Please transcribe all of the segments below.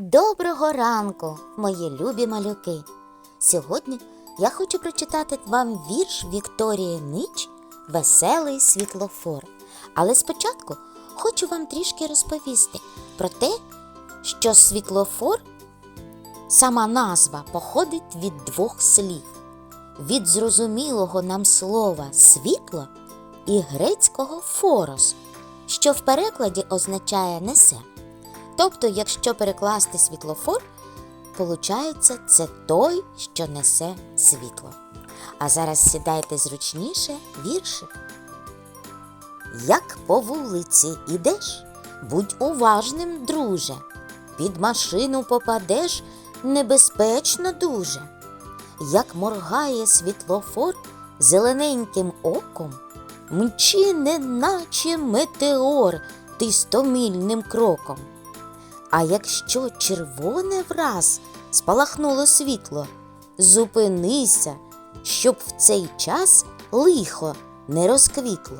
Доброго ранку, мої любі малюки! Сьогодні я хочу прочитати вам вірш Вікторії Нич Веселий світлофор. Але спочатку хочу вам трішки розповісти про те, що світлофор, сама назва походить від двох слів: від зрозумілого нам слова світло і грецького форос, що в перекладі означає несе. Тобто, якщо перекласти світлофор, получається це той, що несе світло. А зараз сідайте зручніше віршик. Як по вулиці ідеш, будь уважним, друже. Під машину попадеш небезпечно дуже. Як моргає світлофор зелененьким оком, мчи, неначе метеор, ти стомільним кроком. А якщо червоне враз спалахнуло світло, зупинися, щоб в цей час лихо не розквітло.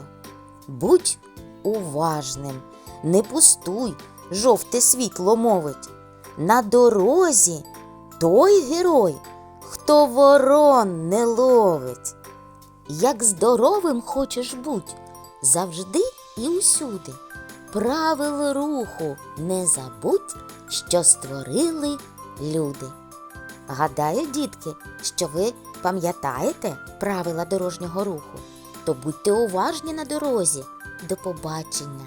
Будь уважним, не пустуй, жовте світло мовить. На дорозі той герой, хто ворон не ловить. Як здоровим хочеш бути, завжди і усюди. Правил руху не забудь, що створили люди. Гадаю, дітки, що ви пам'ятаєте правила дорожнього руху, то будьте уважні на дорозі. До побачення!